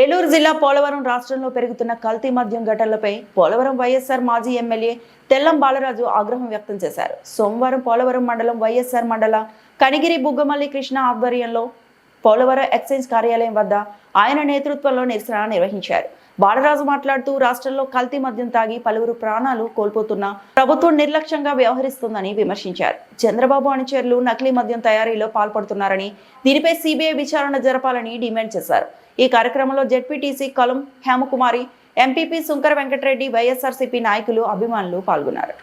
ఏలూరు జిల్లా పోలవరం రాష్ట్రంలో పెరుగుతున్న కల్తీ మద్యం ఘటనలపై పోలవరం వైఎస్ఆర్ మాజీ ఎమ్మెల్యే తెల్లం బాలరాజు ఆగ్రహం వ్యక్తం చేశారు. సోమవారం పోలవరం మండలం వైఎస్ఆర్ మండల కనిగిరి బుగ్గమల్లి కృష్ణ ఆధ్వర్యంలో పోలవరం ఎక్సైజ్ కార్యాలయం వద్ద ఆయన నేతృత్వంలో నిరసన నిర్వహించారు. బాలరాజు మాట్లాడుతూ రాష్ట్రంలో కల్తీ మద్యం తాగి పలువురు ప్రాణాలు కోల్పోతున్నా ప్రభుత్వం నిర్లక్ష్యంగా వ్యవహరిస్తుందని విమర్శించారు. చంద్రబాబు అనుచరులు నకిలీ మద్యం తయారీలో పాల్పడుతున్నారని దీనిపై సిబిఐ విచారణ జరపాలని డిమాండ్ చేశారు. ఈ కార్యక్రమంలో ZPTC Kalam Hemakumari MPP Shunkara Venkatareddy YSRCP నాయకులు అభిమానులు పాల్గొన్నారు.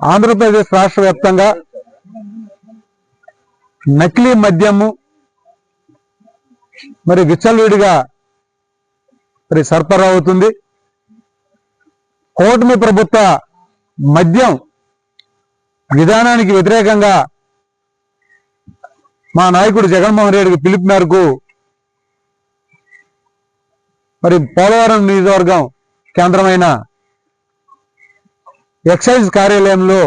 ఆంధ్రప్రదేశ్ రాష్ట్ర వ్యాప్తంగా నకిలీ మద్యము మరి విచ్చలవిడిగా మరి సరఫరా అవుతుంది కూటమి ప్రభుత్వ మద్యం విధానానికి వ్యతిరేకంగా మా నాయకుడు జగన్మోహన్ రెడ్డికి పిలుపు మేరకు మరి పోలవరం నియోజకవర్గం కేంద్రమైన ఎక్సైజ్ కార్యాలయంలో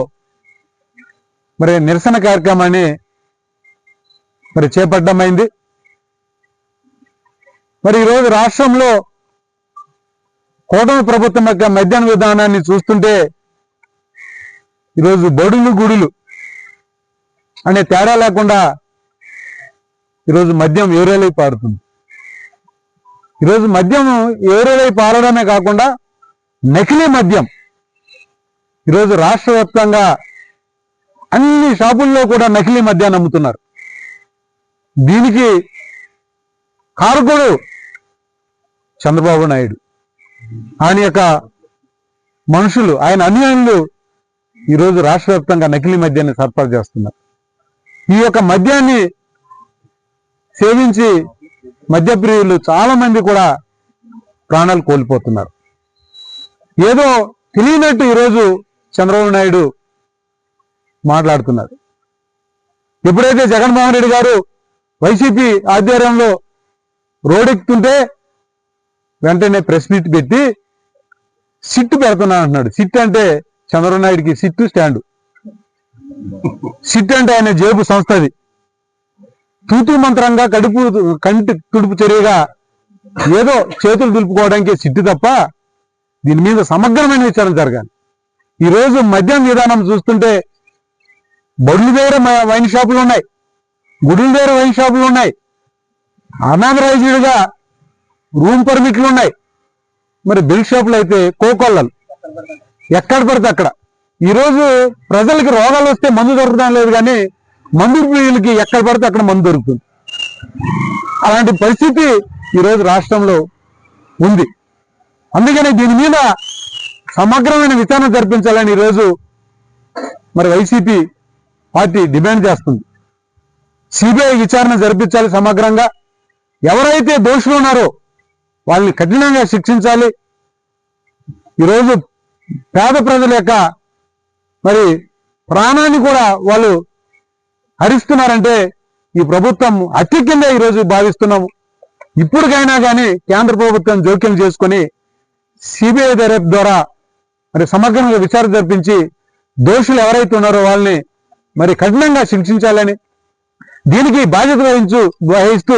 మరి నిరసన కార్యక్రమాన్ని మరి చేపట్టమైంది మరి ఈరోజు రాష్ట్రంలో కూటమి ప్రభుత్వం యొక్క మధ్యాహ్న విధానాన్ని చూస్తుంటే ఈరోజు బడులు గుడులు అనే తేడా లేకుండా ఈరోజు మద్యం ఏరేలై పారుతుంది. ఈరోజు మద్యం ఏరేలై పారడమే కాకుండా నకిలీ మద్యం ఈరోజు రాష్ట్ర వ్యాప్తంగా అన్ని షాపుల్లో కూడా నకిలీ మద్యాన్ని అమ్ముతున్నారు. దీనికి కారకుడు చంద్రబాబు నాయుడు. ఆయన యొక్క మనుషులు ఆయన అనుయాయులు ఈరోజు రాష్ట్ర వ్యాప్తంగా నకిలీ మద్యాన్ని సరఫరా చేస్తున్నారు. ఈ యొక్క మద్యాన్ని సేవించి మద్యప్రియులు చాలా మంది కూడా ప్రాణాలు కోల్పోతున్నారు. ఏదో తెలియనట్టు ఈరోజు చంద్రబాబు నాయుడు మాట్లాడుతున్నారు. ఎప్పుడైతే జగన్మోహన్ రెడ్డి గారు వైసీపీ ఆధ్వర్యంలో రోడెక్కుతుంటే వెంటనే ప్రెస్ మీట్ పెట్టి సిట్టు పెడుతున్నాను అంటున్నాడు. సిట్ అంటే చంద్రబాబు నాయుడికి సిట్టు స్టాండు. సిట్ అంటే ఆయన జేబు సంస్థది. తూతు మంత్రంగా కడుపు కంటి తుడుపు చర్యగా ఏదో చేతులు దులుపుకోవడానికి సిట్టు తప్ప దీని మీద సమగ్రమైన విచారణ జరగాలి. ఈ రోజు మద్యం విధానం చూస్తుంటే బడుల దగ్గర వైన్ షాపులు ఉన్నాయి. గుడుల దగ్గర వైన్ షాపులు ఉన్నాయి. అనాథరైజ్డ్ రూమ్ పర్మిట్లు ఉన్నాయి. మరి బిల్ షాపులు అయితే కోకొల్లలు. ఎక్కడ పడితే అక్కడ. ఈరోజు ప్రజలకి రోగాలు వస్తే మందు దొరకడం లేదు కానీ మందు ప్రియులకి ఎక్కడ పడితే అక్కడ మందు దొరుకుతుంది. అలాంటి పరిస్థితి ఈరోజు రాష్ట్రంలో ఉంది. అందుకని దీని మీద సమగ్రమైన విచారణ జరిపించాలని ఈరోజు మరి వైసీపీ పార్టీ డిమాండ్ చేస్తుంది. సిబిఐ విచారణ జరిపించాలి సమగ్రంగా. ఎవరైతే దోషులు ఉన్నారో వాళ్ళని కఠినంగా శిక్షించాలి. ఈరోజు పేద ప్రజల యొక్క మరి ప్రాణాన్ని కూడా వాళ్ళు హరిస్తున్నారంటే ఈ ప్రభుత్వం అతి కింద ఈరోజు భావిస్తున్నాము. ఇప్పటికైనా కానీ కేంద్ర ప్రభుత్వం జోక్యం చేసుకొని సిబిఐ దర్యాప్తు ద్వారా మరి సమగ్రంగా విచారణ జరిపించి దోషులు ఎవరైతే ఉన్నారో వాళ్ళని మరి కఠినంగా శిక్షించాలని దీనికి బాధ్యత వహించు వహిస్తూ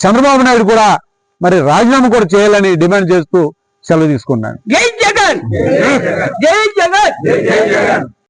చంద్రబాబు నాయుడు కూడా మరి రాజీనామా కూడా చేయాలని డిమాండ్ చేస్తూ సెలవు తీసుకున్నాను. జై జగన్! జై జగన్!